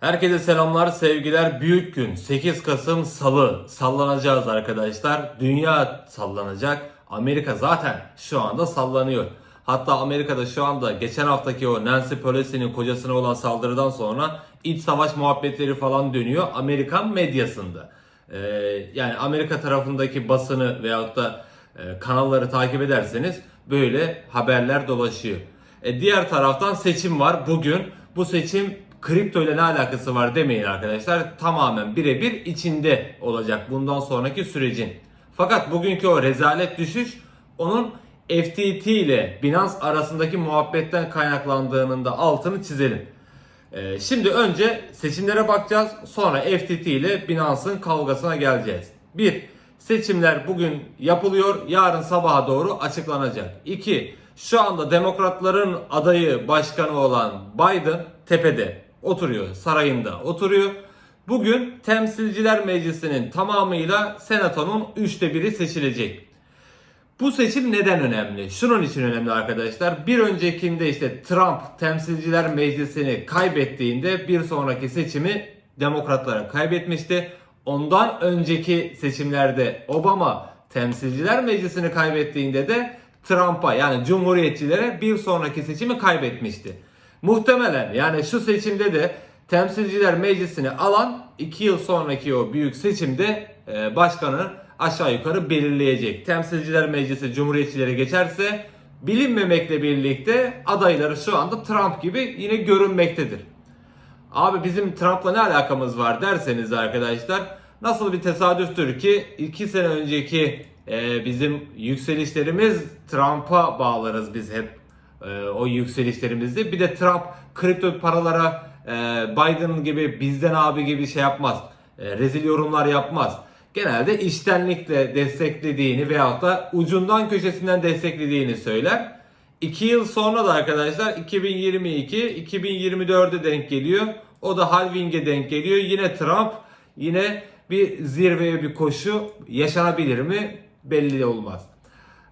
Herkese selamlar, sevgiler. Büyük gün 8 Kasım Salı sallanacağız arkadaşlar. Dünya sallanacak. Amerika zaten şu anda sallanıyor. Hatta Amerika'da şu anda geçen haftaki o Nancy Pelosi'nin kocasına olan saldırıdan sonra iç savaş muhabbetleri falan dönüyor Amerikan medyasında. Ee, yani Amerika tarafındaki basını veyahut da e, kanalları takip ederseniz böyle haberler dolaşıyor. E, diğer taraftan seçim var bugün. Bu seçim kripto ile ne alakası var demeyin arkadaşlar. Tamamen birebir içinde olacak bundan sonraki sürecin. Fakat bugünkü o rezalet düşüş onun FTT ile Binance arasındaki muhabbetten kaynaklandığının da altını çizelim. Ee, şimdi önce seçimlere bakacağız. Sonra FTT ile Binance'ın kavgasına geleceğiz. 1. Seçimler bugün yapılıyor. Yarın sabaha doğru açıklanacak. 2. Şu anda demokratların adayı başkanı olan Biden tepede oturuyor. Sarayında oturuyor. Bugün Temsilciler Meclisi'nin tamamıyla Senato'nun üçte biri seçilecek. Bu seçim neden önemli? Şunun için önemli arkadaşlar. Bir öncekinde işte Trump temsilciler meclisini kaybettiğinde bir sonraki seçimi demokratlara kaybetmişti. Ondan önceki seçimlerde Obama temsilciler meclisini kaybettiğinde de Trump'a yani cumhuriyetçilere bir sonraki seçimi kaybetmişti. Muhtemelen yani şu seçimde de temsilciler meclisini alan 2 yıl sonraki o büyük seçimde e, başkanı aşağı yukarı belirleyecek. Temsilciler Meclisi Cumhuriyetçilere geçerse bilinmemekle birlikte adayları şu anda Trump gibi yine görünmektedir. Abi bizim Trump'la ne alakamız var derseniz arkadaşlar nasıl bir tesadüftür ki 2 sene önceki e, bizim yükselişlerimiz Trump'a bağlarız biz hep e, o yükselişlerimizde. Bir de Trump kripto paralara e, Biden gibi bizden abi gibi şey yapmaz. E, rezil yorumlar yapmaz. Genelde iştenlikle desteklediğini veyahut da ucundan köşesinden desteklediğini söyler. 2 yıl sonra da arkadaşlar 2022 2024'e denk geliyor. O da halving'e denk geliyor. Yine Trump yine bir zirveye bir koşu yaşanabilir mi belli olmaz.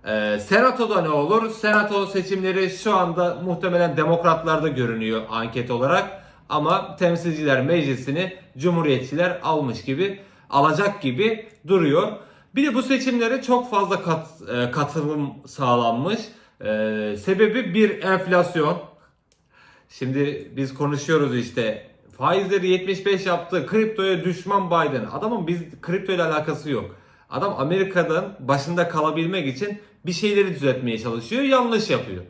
Ee, Senato'da ne olur? Senato seçimleri şu anda muhtemelen demokratlarda görünüyor anket olarak. Ama temsilciler meclisini cumhuriyetçiler almış gibi alacak gibi duruyor. Bir de bu seçimlere çok fazla kat, e, katılım sağlanmış. E, sebebi bir enflasyon. Şimdi biz konuşuyoruz işte faizleri 75 yaptı. Kriptoya düşman Biden. Adamın biz kripto ile alakası yok. Adam Amerika'dan başında kalabilmek için bir şeyleri düzeltmeye çalışıyor. Yanlış yapıyor.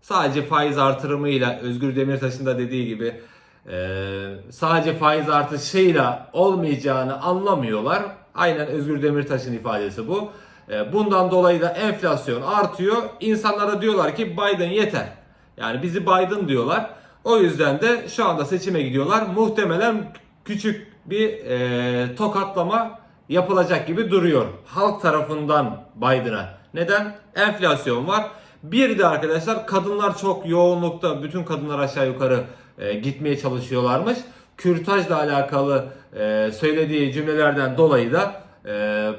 Sadece faiz artırımıyla Özgür Demirtaş'ın da dediği gibi ee, sadece faiz artışıyla olmayacağını anlamıyorlar. Aynen Özgür Demirtaş'ın ifadesi bu. Ee, bundan dolayı da enflasyon artıyor. İnsanlara diyorlar ki Biden yeter. Yani bizi Biden diyorlar. O yüzden de şu anda seçime gidiyorlar. Muhtemelen küçük bir e, tokatlama yapılacak gibi duruyor. Halk tarafından Biden'a. Neden? Enflasyon var. Bir de arkadaşlar kadınlar çok yoğunlukta. Bütün kadınlar aşağı yukarı e, gitmeye çalışıyorlarmış. Kürtajla alakalı e, söylediği cümlelerden dolayı da e,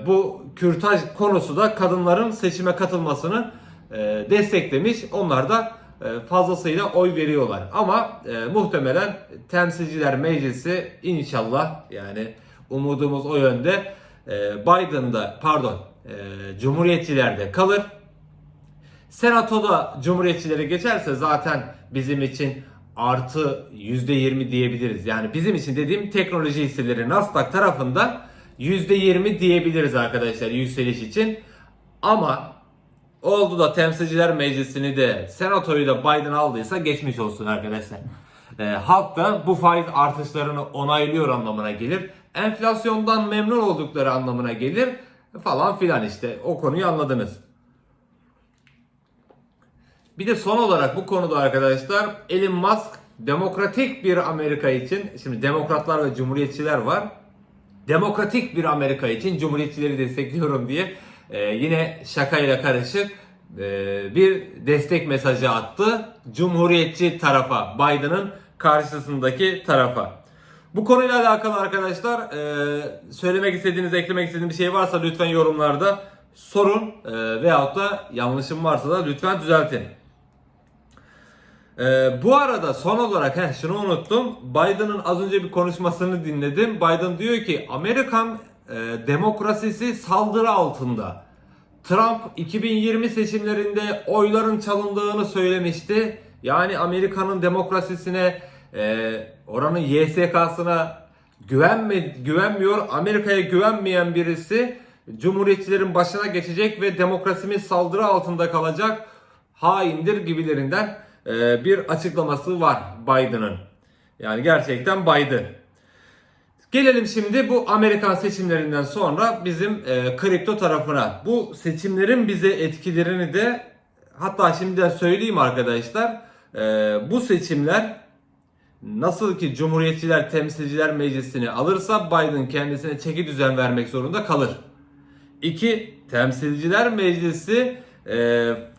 bu kürtaj konusu da kadınların seçime katılmasını e, desteklemiş. Onlar da e, fazlasıyla oy veriyorlar. Ama e, muhtemelen temsilciler meclisi inşallah yani umudumuz o yönde e, Biden'da pardon e, Cumhuriyetçilerde kalır. Senatoda Cumhuriyetçilere geçerse zaten bizim için artı %20 diyebiliriz. Yani bizim için dediğim teknoloji hisseleri Nasdaq tarafında %20 diyebiliriz arkadaşlar yükseliş için. Ama oldu da temsilciler meclisini de senatoyu da Biden aldıysa geçmiş olsun arkadaşlar. E, halk da bu faiz artışlarını onaylıyor anlamına gelir. Enflasyondan memnun oldukları anlamına gelir falan filan işte o konuyu anladınız. Bir de son olarak bu konuda arkadaşlar Elon Musk demokratik bir Amerika için şimdi demokratlar ve cumhuriyetçiler var. Demokratik bir Amerika için cumhuriyetçileri destekliyorum diye e, yine şakayla karışık e, bir destek mesajı attı. Cumhuriyetçi tarafa Biden'ın karşısındaki tarafa. Bu konuyla alakalı arkadaşlar e, söylemek istediğiniz, eklemek istediğiniz bir şey varsa lütfen yorumlarda sorun e, veyahut da yanlışım varsa da lütfen düzeltin. Ee, bu arada son olarak heh, şunu unuttum. Biden'ın az önce bir konuşmasını dinledim. Biden diyor ki Amerikan e, demokrasisi saldırı altında. Trump 2020 seçimlerinde oyların çalındığını söylemişti. Yani Amerika'nın demokrasisine, e, oranın YSK'sına güvenme, güvenmiyor. Amerika'ya güvenmeyen birisi Cumhuriyetçilerin başına geçecek ve demokrasimiz saldırı altında kalacak. Haindir gibilerinden e, bir açıklaması var Biden'ın. Yani gerçekten Biden. Gelelim şimdi bu Amerikan seçimlerinden sonra bizim e, kripto tarafına. Bu seçimlerin bize etkilerini de hatta şimdiden söyleyeyim arkadaşlar. E, bu seçimler nasıl ki Cumhuriyetçiler Temsilciler Meclisi'ni alırsa Biden kendisine çeki düzen vermek zorunda kalır. İki, Temsilciler Meclisi e,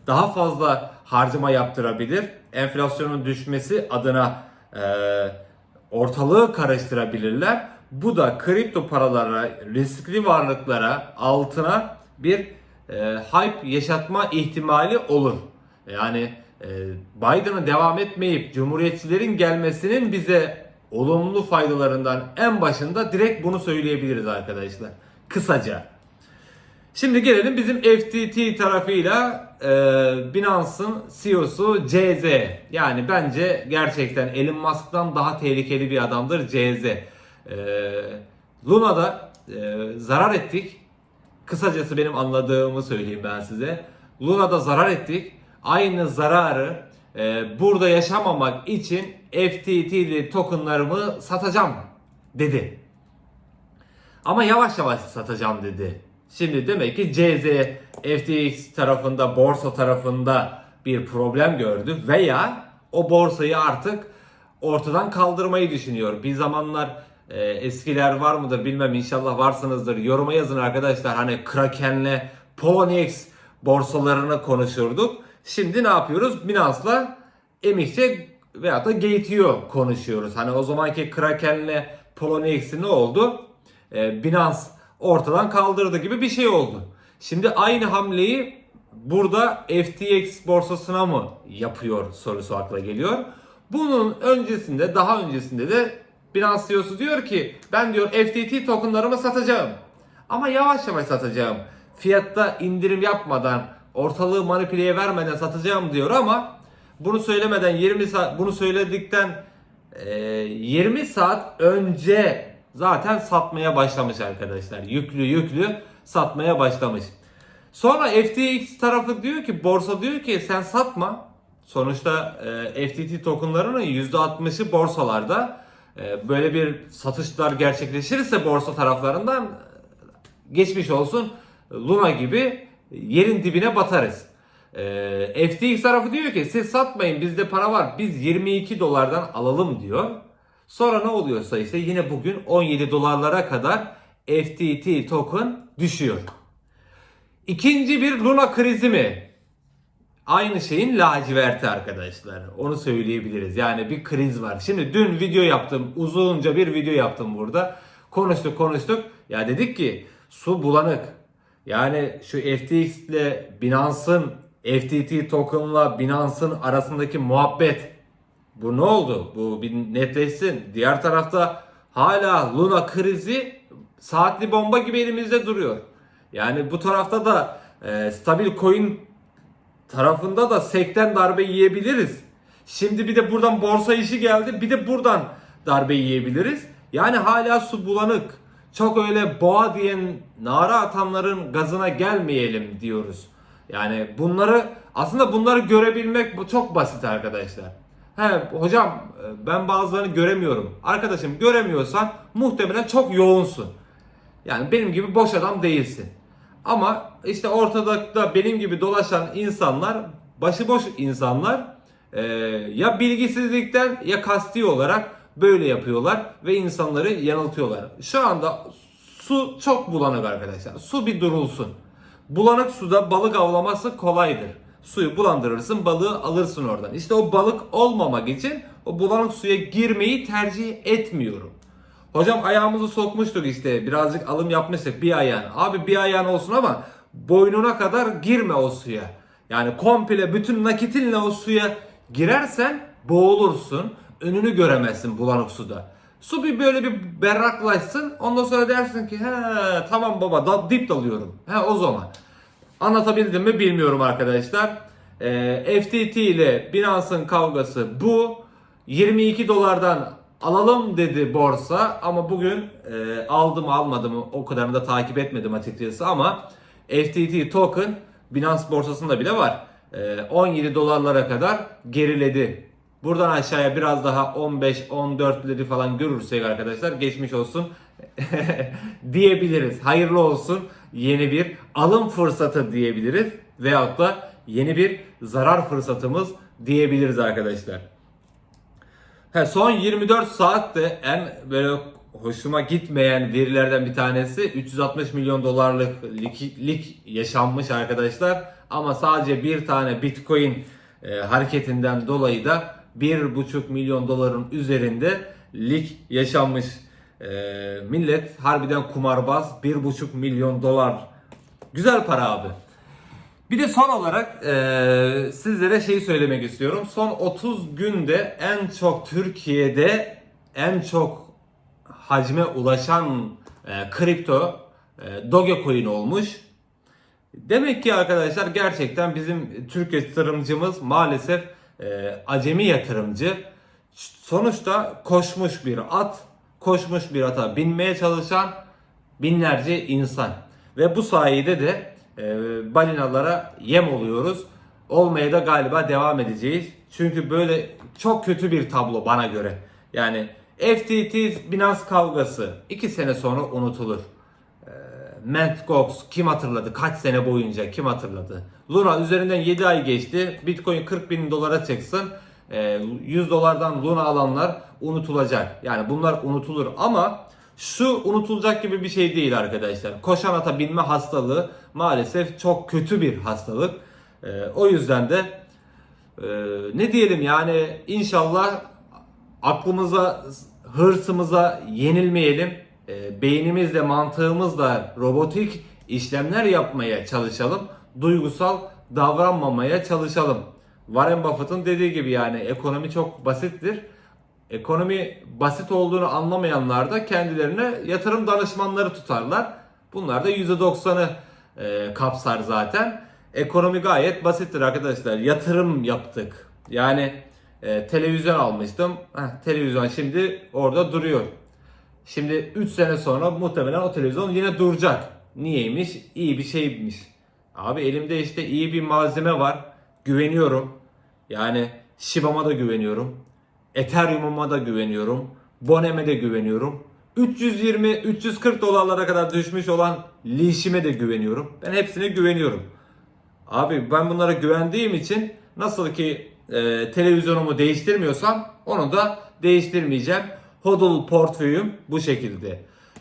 daha fazla harcama yaptırabilir. Enflasyonun düşmesi adına e, ortalığı karıştırabilirler. Bu da kripto paralara, riskli varlıklara, altına bir e, hype yaşatma ihtimali olur. Yani Biden'ın devam etmeyip Cumhuriyetçilerin gelmesinin bize olumlu faydalarından en başında direkt bunu söyleyebiliriz arkadaşlar. Kısaca. Şimdi gelelim bizim FTT tarafıyla e, Binance'ın CEO'su CZ. Yani bence gerçekten Elon Musk'tan daha tehlikeli bir adamdır CZ. E, Luna'da e, zarar ettik. Kısacası benim anladığımı söyleyeyim ben size. Luna'da zarar ettik. Aynı zararı e, burada yaşamamak için FTT'li tokenlarımı satacağım dedi. Ama yavaş yavaş satacağım dedi. Şimdi demek ki CZ FTX tarafında, borsa tarafında bir problem gördü veya o borsayı artık ortadan kaldırmayı düşünüyor. Bir zamanlar e, eskiler var mıdır bilmem inşallah varsınızdır. Yoruma yazın arkadaşlar. Hani Kraken'le Poloniex borsalarını konuşurduk. Şimdi ne yapıyoruz? Binance'la MXC veyahut da Gate.io konuşuyoruz. Hani o zamanki Kraken'le Poloniex ne oldu? E, Binance ortadan kaldırdı gibi bir şey oldu. Şimdi aynı hamleyi burada FTX borsasına mı yapıyor sorusu akla geliyor. Bunun öncesinde daha öncesinde de Binance CEO'su diyor ki ben diyor FTT tokenlarımı satacağım. Ama yavaş yavaş satacağım. Fiyatta indirim yapmadan ortalığı manipüleye vermeden satacağım diyor ama bunu söylemeden 20 saat bunu söyledikten e, 20 saat önce zaten satmaya başlamış arkadaşlar. Yüklü yüklü satmaya başlamış. Sonra FTX tarafı diyor ki borsa diyor ki sen satma. Sonuçta e, FTT tokenlarının %60'ı borsalarda. E, böyle bir satışlar gerçekleşirse borsa taraflarından e, geçmiş olsun Luna gibi yerin dibine batarız. E, FTX tarafı diyor ki siz satmayın bizde para var biz 22 dolardan alalım diyor. Sonra ne oluyorsa işte yine bugün 17 dolarlara kadar FTT token düşüyor. İkinci bir Luna krizi mi? Aynı şeyin laciverti arkadaşlar. Onu söyleyebiliriz. Yani bir kriz var. Şimdi dün video yaptım. Uzunca bir video yaptım burada. Konuştuk konuştuk. Ya dedik ki su bulanık. Yani şu FTX ile Binance'ın FTT token'la Binance'ın arasındaki muhabbet bu ne oldu? Bu bir netleşsin. Diğer tarafta hala Luna krizi saatli bomba gibi elimizde duruyor. Yani bu tarafta da e, stabil coin tarafında da sekten darbe yiyebiliriz. Şimdi bir de buradan borsa işi geldi. Bir de buradan darbe yiyebiliriz. Yani hala su bulanık. Çok öyle boğa diyen nara atanların gazına gelmeyelim diyoruz. Yani bunları aslında bunları görebilmek bu çok basit arkadaşlar. He hocam ben bazılarını göremiyorum. Arkadaşım göremiyorsan muhtemelen çok yoğunsun. Yani benim gibi boş adam değilsin. Ama işte ortada da benim gibi dolaşan insanlar, başıboş insanlar e, ya bilgisizlikten ya kasti olarak böyle yapıyorlar ve insanları yanıltıyorlar. Şu anda su çok bulanık arkadaşlar. Su bir durulsun. Bulanık suda balık avlaması kolaydır. Suyu bulandırırsın, balığı alırsın oradan. İşte o balık olmamak için o bulanık suya girmeyi tercih etmiyorum. Hocam ayağımızı sokmuştuk işte birazcık alım yapmıştık bir ayağın. Abi bir ayağın olsun ama boynuna kadar girme o suya. Yani komple bütün nakitinle o suya girersen boğulursun. Önünü göremezsin bulanık suda. Su bir böyle bir berraklaşsın. Ondan sonra dersin ki he tamam baba da, dip dalıyorum. He o zaman. Anlatabildim mi bilmiyorum arkadaşlar. Ee, FTT ile Binance'ın kavgası bu. 22 dolardan alalım dedi borsa ama bugün e, aldım almadım o kadarını da takip etmedim açıkçası ama FTT token Binance borsasında bile var. E, 17 dolarlara kadar geriledi. Buradan aşağıya biraz daha 15-14'leri falan görürsek arkadaşlar geçmiş olsun diyebiliriz. Hayırlı olsun yeni bir alım fırsatı diyebiliriz. Veyahut da yeni bir zarar fırsatımız diyebiliriz arkadaşlar. He, son 24 saatte en böyle hoşuma gitmeyen verilerden bir tanesi 360 milyon dolarlık lik, lik yaşanmış arkadaşlar. Ama sadece bir tane bitcoin e, hareketinden dolayı da 1,5 milyon doların üzerinde lik yaşanmış. E, millet harbiden kumarbaz 1,5 milyon dolar. Güzel para abi. Bir de son olarak e, sizlere şey söylemek istiyorum. Son 30 günde en çok Türkiye'de en çok hacme ulaşan e, kripto e, Dogecoin olmuş. Demek ki arkadaşlar gerçekten bizim Türk yatırımcımız maalesef e, acemi yatırımcı. Sonuçta koşmuş bir at, koşmuş bir ata binmeye çalışan binlerce insan. Ve bu sayede de e, balinalara yem oluyoruz. Olmaya da galiba devam edeceğiz. Çünkü böyle çok kötü bir tablo bana göre. Yani FTT Binance kavgası 2 sene sonra unutulur. Mt. Gox kim hatırladı? Kaç sene boyunca kim hatırladı? Luna üzerinden 7 ay geçti. Bitcoin 40 bin dolara çıksın. E, 100 dolardan Luna alanlar unutulacak. Yani bunlar unutulur ama şu unutulacak gibi bir şey değil arkadaşlar. Koşan ata binme hastalığı maalesef çok kötü bir hastalık. Ee, o yüzden de e, ne diyelim yani inşallah aklımıza, hırsımıza yenilmeyelim. E, beynimizle, mantığımızla robotik işlemler yapmaya çalışalım. Duygusal davranmamaya çalışalım. Warren Buffett'ın dediği gibi yani ekonomi çok basittir. Ekonomi basit olduğunu anlamayanlar da kendilerine yatırım danışmanları tutarlar. Bunlar da %90'ı e, kapsar zaten. Ekonomi gayet basittir arkadaşlar. Yatırım yaptık. Yani e, televizyon almıştım. Heh, televizyon şimdi orada duruyor. Şimdi 3 sene sonra muhtemelen o televizyon yine duracak. Niyeymiş? İyi bir şeymiş. Abi elimde işte iyi bir malzeme var. Güveniyorum. Yani Shiba'ma da güveniyorum. Ethereum'uma da güveniyorum. Bonem'e de güveniyorum. 320-340 dolarlara kadar düşmüş olan Leash'ime de güveniyorum. Ben hepsine güveniyorum. Abi ben bunlara güvendiğim için nasıl ki e, televizyonumu değiştirmiyorsam onu da değiştirmeyeceğim. Hodl portföyüm bu şekilde.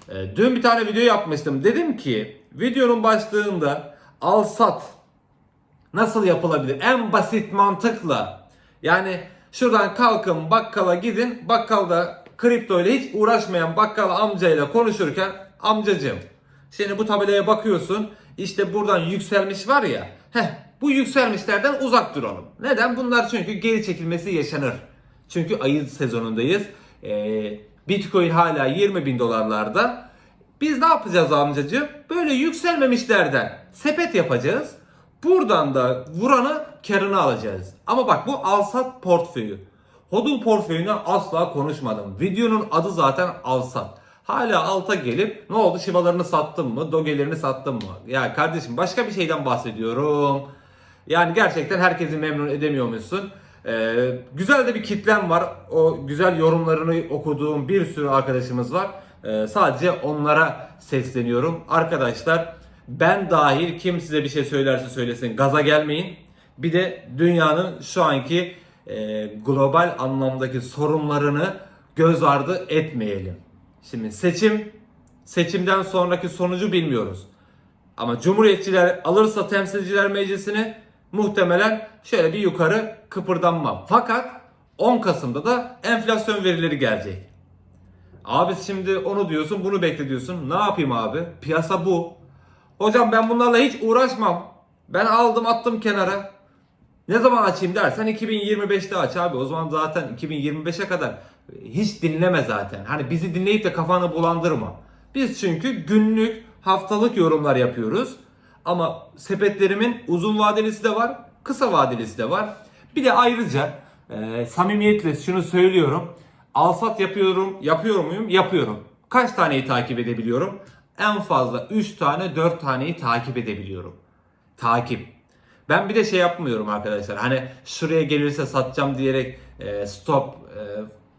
E, dün bir tane video yapmıştım. Dedim ki videonun başlığında al sat nasıl yapılabilir? En basit mantıkla. Yani şuradan kalkın bakkala gidin. Bakkalda kripto ile hiç uğraşmayan bakkal amcayla konuşurken amcacığım şimdi bu tabelaya bakıyorsun. İşte buradan yükselmiş var ya. Heh, bu yükselmişlerden uzak duralım. Neden? Bunlar çünkü geri çekilmesi yaşanır. Çünkü ayı sezonundayız. Ee, Bitcoin hala 20 bin dolarlarda. Biz ne yapacağız amcacığım? Böyle yükselmemişlerden sepet yapacağız. Buradan da vuranı karını alacağız. Ama bak bu alsat portföyü. Hodl portföyünden asla konuşmadım. Videonun adı zaten alsat. Hala alta gelip ne oldu şivalarını sattın mı? Dogelerini sattın mı? Ya kardeşim başka bir şeyden bahsediyorum. Yani gerçekten herkesi memnun edemiyormuşsun. Ee, güzel de bir kitlem var. O güzel yorumlarını okuduğum bir sürü arkadaşımız var. Ee, sadece onlara sesleniyorum. Arkadaşlar ben dahil kim size bir şey söylerse söylesin gaza gelmeyin. Bir de dünyanın şu anki e, global anlamdaki sorunlarını göz ardı etmeyelim. Şimdi seçim, seçimden sonraki sonucu bilmiyoruz. Ama Cumhuriyetçiler alırsa temsilciler meclisini muhtemelen şöyle bir yukarı kıpırdanma. Fakat 10 Kasım'da da enflasyon verileri gelecek. Abi şimdi onu diyorsun bunu bekle diyorsun. Ne yapayım abi? Piyasa bu. Hocam ben bunlarla hiç uğraşmam. Ben aldım attım kenara. Ne zaman açayım dersen 2025'te aç abi. O zaman zaten 2025'e kadar hiç dinleme zaten. Hani bizi dinleyip de kafanı bulandırma. Biz çünkü günlük, haftalık yorumlar yapıyoruz. Ama sepetlerimin uzun vadelisi de var, kısa vadelisi de var. Bir de ayrıca e, samimiyetle şunu söylüyorum. Alsat yapıyorum, yapıyor muyum? Yapıyorum. Kaç taneyi takip edebiliyorum? En fazla 3 tane, 4 taneyi takip edebiliyorum. Takip. Ben bir de şey yapmıyorum arkadaşlar. Hani şuraya gelirse satacağım diyerek e, stop e,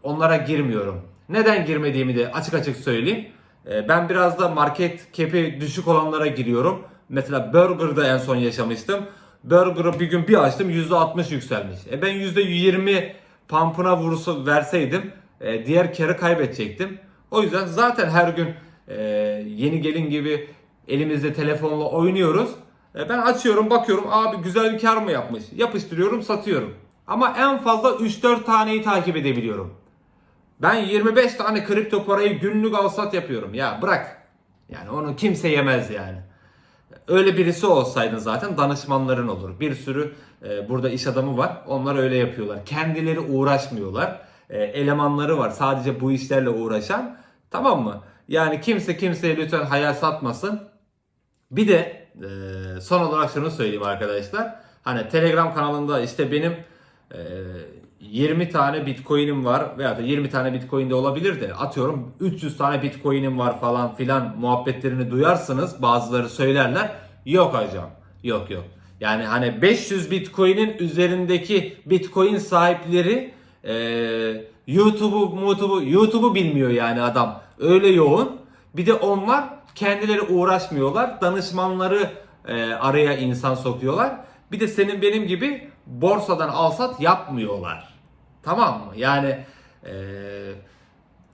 onlara girmiyorum. Neden girmediğimi de açık açık söyleyeyim. E, ben biraz da market cap'i düşük olanlara giriyorum. Mesela Burger'da en son yaşamıştım. Burger'ı bir gün bir açtım %60 yükselmiş. E ben %20 pump'ına vursa verseydim e, diğer karı kaybedecektim. O yüzden zaten her gün e, yeni gelin gibi elimizde telefonla oynuyoruz. E, ben açıyorum bakıyorum abi güzel bir kar mı yapmış? Yapıştırıyorum satıyorum. Ama en fazla 3-4 taneyi takip edebiliyorum. Ben 25 tane kripto parayı günlük alsat yapıyorum. Ya bırak. Yani onu kimse yemez yani. Öyle birisi olsaydın zaten danışmanların olur. Bir sürü e, burada iş adamı var. Onlar öyle yapıyorlar. Kendileri uğraşmıyorlar. E, elemanları var sadece bu işlerle uğraşan. Tamam mı? Yani kimse kimseye lütfen hayal satmasın. Bir de e, son olarak şunu söyleyeyim arkadaşlar. Hani Telegram kanalında işte benim e, 20 tane Bitcoin'im var veya da 20 tane Bitcoin de olabilir de atıyorum 300 tane Bitcoin'im var falan filan muhabbetlerini duyarsınız. Bazıları söylerler. Yok hocam. Yok yok. Yani hani 500 Bitcoin'in üzerindeki Bitcoin sahipleri e, YouTube'u, YouTube'u, YouTube'u bilmiyor yani adam. Öyle yoğun. Bir de onlar kendileri uğraşmıyorlar. Danışmanları e, araya insan sokuyorlar. Bir de senin benim gibi borsadan alsat yapmıyorlar. Tamam mı? Yani e,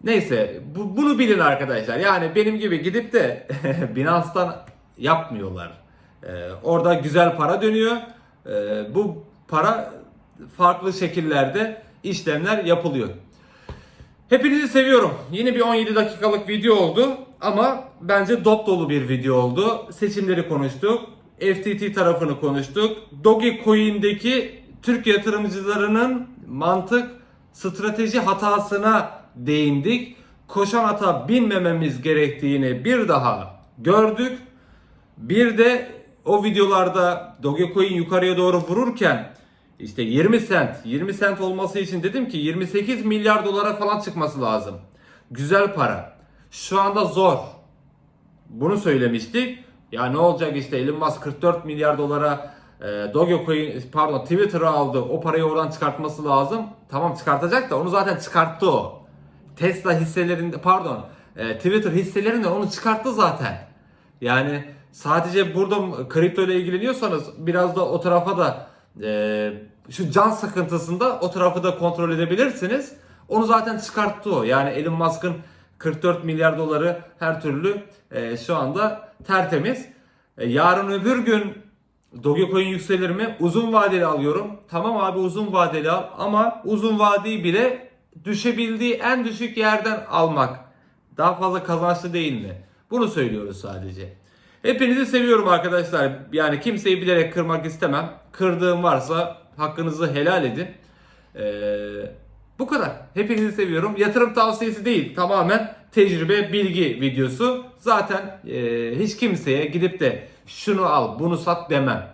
neyse bu, bunu bilin arkadaşlar. Yani benim gibi gidip de Binance'tan yapmıyorlar. E, orada güzel para dönüyor. E, bu para farklı şekillerde işlemler yapılıyor. Hepinizi seviyorum. Yine bir 17 dakikalık video oldu ama bence dop dolu bir video oldu. Seçimleri konuştuk. FTT tarafını konuştuk. Dogecoin'deki Türk yatırımcılarının mantık strateji hatasına değindik. Koşan ata binmememiz gerektiğini bir daha gördük. Bir de o videolarda Dogecoin yukarıya doğru vururken işte 20 sent, 20 sent olması için dedim ki 28 milyar dolara falan çıkması lazım. Güzel para. Şu anda zor. Bunu söylemiştik. Ya ne olacak işte Elon Musk 44 milyar dolara Dogecoin pardon Twitter'ı aldı. O parayı oradan çıkartması lazım. Tamam çıkartacak da onu zaten çıkarttı o. Tesla hisselerinde pardon e, Twitter hisselerinde onu çıkarttı zaten. Yani sadece burada kripto ile ilgileniyorsanız biraz da o tarafa da e, şu can sıkıntısında o tarafı da kontrol edebilirsiniz. Onu zaten çıkarttı o. Yani Elon Musk'ın 44 milyar doları her türlü e, şu anda tertemiz. Yarın öbür gün Dogecoin yükselir mi? Uzun vadeli alıyorum. Tamam abi uzun vadeli al ama uzun vadeyi bile düşebildiği en düşük yerden almak daha fazla kazançlı değil mi? Bunu söylüyoruz sadece. Hepinizi seviyorum arkadaşlar. Yani kimseyi bilerek kırmak istemem. Kırdığım varsa hakkınızı helal edin. Ee, bu kadar. Hepinizi seviyorum. Yatırım tavsiyesi değil. Tamamen tecrübe, bilgi videosu. Zaten e, hiç kimseye gidip de şunu al, bunu sat demem.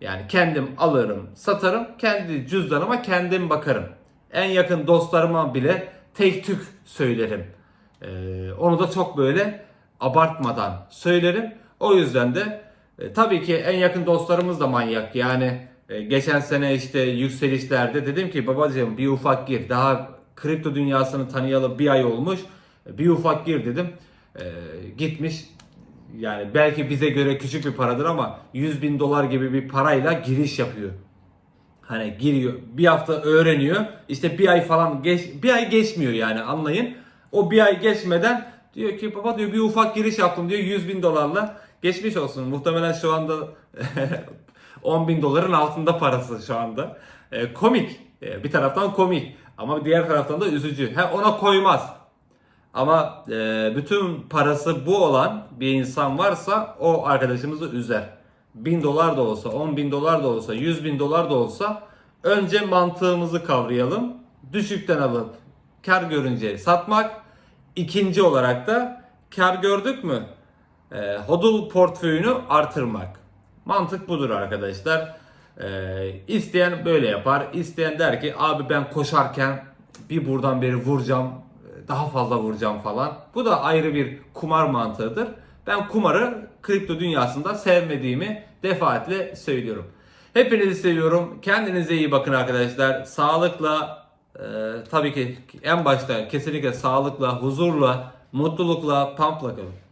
Yani kendim alırım, satarım. Kendi cüzdanıma kendim bakarım. En yakın dostlarıma bile tek tük söylerim. Ee, onu da çok böyle abartmadan söylerim. O yüzden de e, tabii ki en yakın dostlarımız da manyak. Yani e, geçen sene işte yükselişlerde dedim ki babacığım bir ufak gir. Daha kripto dünyasını tanıyalı bir ay olmuş. E, bir ufak gir dedim. E, gitmiş yani belki bize göre küçük bir paradır ama 100 bin dolar gibi bir parayla giriş yapıyor. Hani giriyor bir hafta öğreniyor işte bir ay falan geç bir ay geçmiyor yani anlayın. O bir ay geçmeden diyor ki baba diyor bir ufak giriş yaptım diyor 100 bin dolarla geçmiş olsun. Muhtemelen şu anda 10 bin doların altında parası şu anda. E, komik. E, bir taraftan komik. Ama diğer taraftan da üzücü. He, ona koymaz. Ama e, bütün parası bu olan bir insan varsa o arkadaşımızı üzer. 1000 dolar da olsa, 10 bin dolar da olsa, 100 bin dolar da olsa önce mantığımızı kavrayalım. Düşükten alıp kar görünce satmak. İkinci olarak da kar gördük mü e, hodl portföyünü artırmak. Mantık budur arkadaşlar. E, isteyen böyle yapar. İsteyen der ki abi ben koşarken bir buradan beri vuracağım. Daha fazla vuracağım falan. Bu da ayrı bir kumar mantığıdır. Ben kumarı kripto dünyasında sevmediğimi defaatle söylüyorum. Hepinizi seviyorum. Kendinize iyi bakın arkadaşlar. Sağlıkla e, tabii ki en başta kesinlikle sağlıkla, huzurla, mutlulukla, pampla kalın.